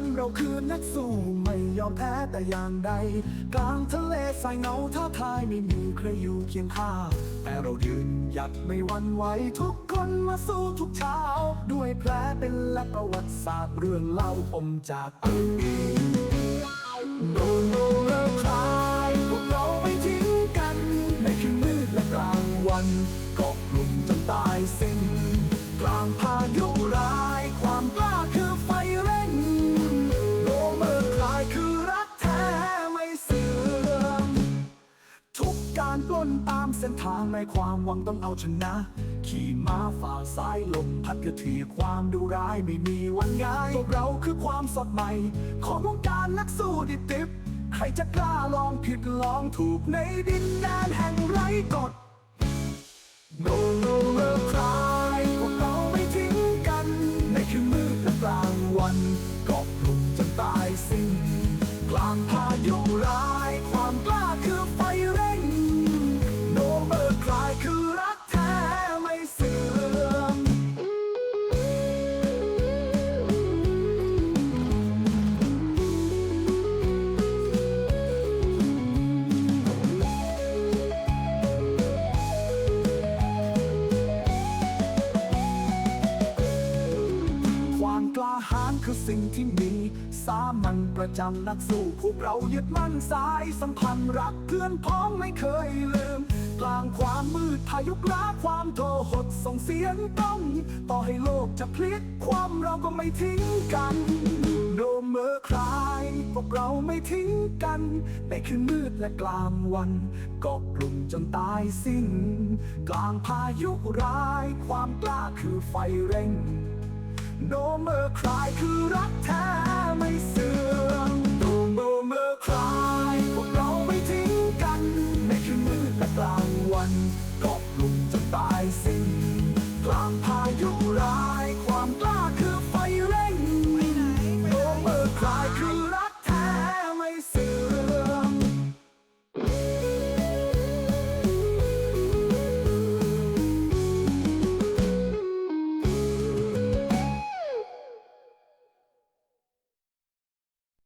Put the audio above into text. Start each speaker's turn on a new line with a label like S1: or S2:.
S1: มันเราคือนักสู้ไม่ยอมแพ้แต่อย่างใด กลางทะเลสายเหงาท้าทายไม่มีใครอยู่เคียงข้าง แต่เรายืนหยัดไม่หวั่นไหวทุกคนมาสู้ทุกเช้า ด้วยแผลเป็นและประวัติศาสตร์เรื่องเล่าอมจากอดีตโดนโดนเลิกคลายพวกเราไม่ทิ้งกัน ในคืนมืดและกลางวันเกาะกลุ่มจนตายสิ้นกลางพายุร้ายความกล้า การปล้นตามเส้นทางในความหวังต้องเอาชนะ ขี่ม้าฝ่าสายลมพัดกระเทียความดูร้ายไม่มีวันง่ายพวกเราคือความสดใหม่ ของวงการนักสู้ดิบดิบใครจะกล้าลองผิดลองถูกในดินแดนแห่งไร้กฎ No no No ความกล้าหาญคือสิ่งที่มี สามัญประจำนักสู้พวกเรายึดมั่นสายสัมพันธ์รักเพื่อนพ้องไม่เคยลืม กลางความมืดพายุกล้าความโทหดส่งเสียงต้อง ต่อให้โลกจะพลิกความเราก็ไม่ทิ้งกันโดมเมื่อคลายพวกเราไม่ทิ้งกันในคืนมืดและกลางวันก็กลุ่มจนตายสิ้น กลางพายุร้ายความกล้าคือไฟเร่ง โนเมอร์คลายคือรักแท้ไม่เสื่อมโนเมอร์คลายพวกเราไม่ทิ้งกันในคืนมืดและกลางวันกาะลุ่มจนตายสิ้นกลางพายุ